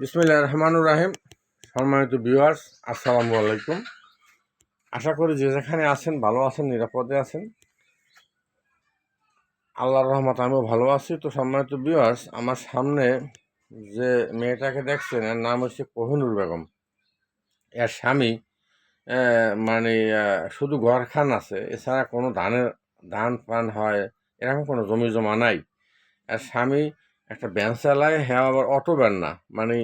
বিসমিল্লাহ রহমানুর রাহিম। সম্মানিত ভিউয়ার্স আসসালামু আলাইকুম। আশা করি যে যেখানে আছেন, ভালো আছেন, নিরাপদে আছেন। আল্লাহর রহমত আমিও ভালো আছি। তো সম্মানিত ভিউয়ার্স আমার সামনে যে মেয়েটাকে দেখছেন, এর নাম হচ্ছে কোহিনুর বেগম। এর স্বামী মানে শুধু ঘরখান আছে, এছাড়া কোনো ধানের ধান পান হয়, এরকম কোনো জমি জমা নাই। আর স্বামী একটা ভ্যান চালায় হ্যাঁ আবার অটো ভ্যান না। মানে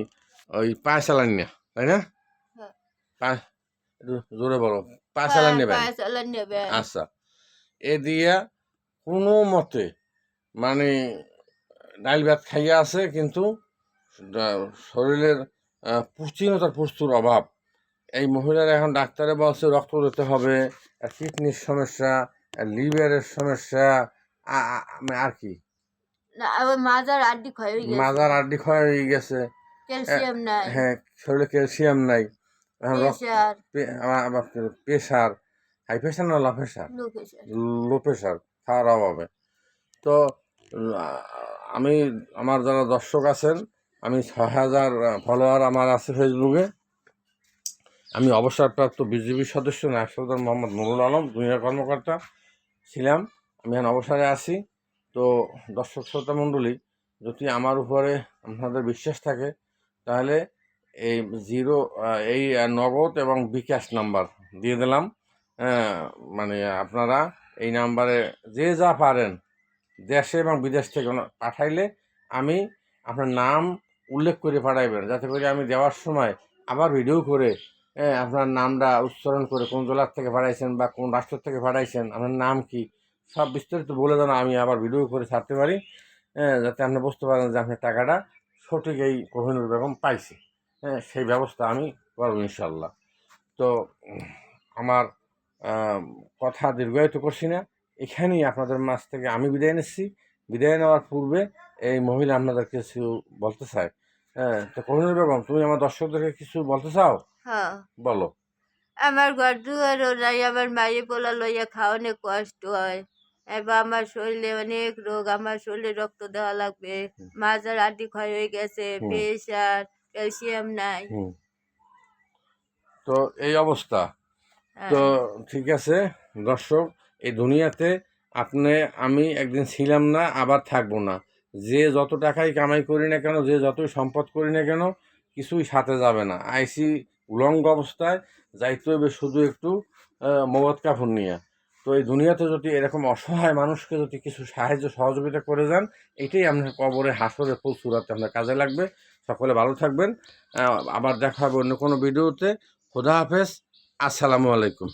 ওই পায়ে চালান না তাই না? হ্যাঁ। পায়ে জোরে বলো পায়ে চালান নেবেন নেবে আচ্ছা। এ দিয়া কোনো মতে মানে ডাইল ভাত খাইয়া আছে কিন্তু শরীরের পুষ্টিহীনতার পুষ্টির অভাব। এই মহিলার এখন ডাক্তারে বলছে রক্ত দিতে হবে কিডনির সমস্যা লিভারের সমস্যা মানে আর কি? মাজার আড্ডি ক্ষয় হয়ে গেছে। মাজার আড্ডি ক্ষয় হয়ে গেছে। ক্যালসিয়াম নাই। হ্যাঁ শরীরে ক্যালসিয়াম নাই। প্রেশার। হাই প্রেশার না লো প্রেশার? Low pressure. খাওয়ার অভাবে। তো আমি আমার যারা দর্শক আছেন আমি ছয় হাজার ফলোয়ার আমার আছে ফেসবুকে আমি অবসরপ্রাপ্ত বিজেপি সদস্য নায়কসরদার মোহাম্মদ নুরুল আলম দুনিয়া কর্মকর্তা ছিলাম। আমি এখন অবসরে আছি। তো দর্শক শ্রোতা মণ্ডলী যদি আমার উপরে আপনাদের বিশ্বাস থাকে তাহলে এই জিরো এই নগদ এবং বিকাশ নাম্বার দিয়ে দিলাম। হ্যাঁ, মানে আপনারা এই নাম্বারে যে যা পারেন দেশে এবং বিদেশ থেকে পাঠাইলে আমি আপনার নাম উল্লেখ করে পাঠাইবেন যাতে করে আমি দেওয়ার সময় আবার ভিডিও করে হ্যাঁ, আপনার নামটা উচ্চারণ করে কোন জেলার থেকে পাঠাইছেন বা কোন রাষ্ট্র থেকে পাঠাইছেন আপনার নাম কি সব বিস্তারিত বলে দেন আমি আবার ভিডিও করে ছাড়তে পারি। হ্যাঁ, যাতে আপনি বুঝতে পারেন যে আপনার টাকাটা সঠিক এই কোহিনুর বেগম পাইছে। হ্যাঁ সেই ব্যবস্থা আমি করব ইনশাল্লাহ তো আমার কথা দীর্ঘায়িত করছি না। এখানেই আপনাদের মাছ থেকে আমি বিদায় নিচ্ছি। বিদায় নেওয়ার পূর্বে এই মহিলা আপনাদের কিছু বলতে চায়। হ্যাঁ তো কোহিনুর বেগম তুমি আমার দর্শকদেরকে কিছু বলতে চাও? হ্যাঁ। বলো। আমার ঘর দুয়ারও নাই আমার মায়ে পোলা লইয়া খাওয়ানো কষ্ট হয়। এবার আমার শরীরে অনেক রোগ আমার শরীরে রক্ত দেওয়া লাগবে। মাজার আড্ডি ক্ষয় হয়ে গেছে। প্রেশার ক্যালসিয়াম নাই তো এই অবস্থা হ্যাঁ। তো ঠিক আছে দর্শক এই দুনিয়াতে আপনি আমি একদিন ছিলাম না আবার থাকব না যে যত টাকাই কামাই করি না কেন যে যতই সম্পদ করি না কেন কিছুই সাথে যাবে না আইসি উলঙ্গ অবস্থায় যাইতে হবে শুধু একটু মগজ কাপড় নিয়ে তো এই দুনিয়াতে যদি এরকম অসহায় মানুষকে যদি কিছু সাহায্য, সহযোগিতা করে যান, এটাই আপনার কবরে হাসরে ফুল সুরাতে আপনার কাজে লাগবে। সকলে ভালো থাকবেন। আবার দেখা হবে অন্য কোনো ভিডিওতে। খোদা হাফেজ। আসসালামু আলাইকুম।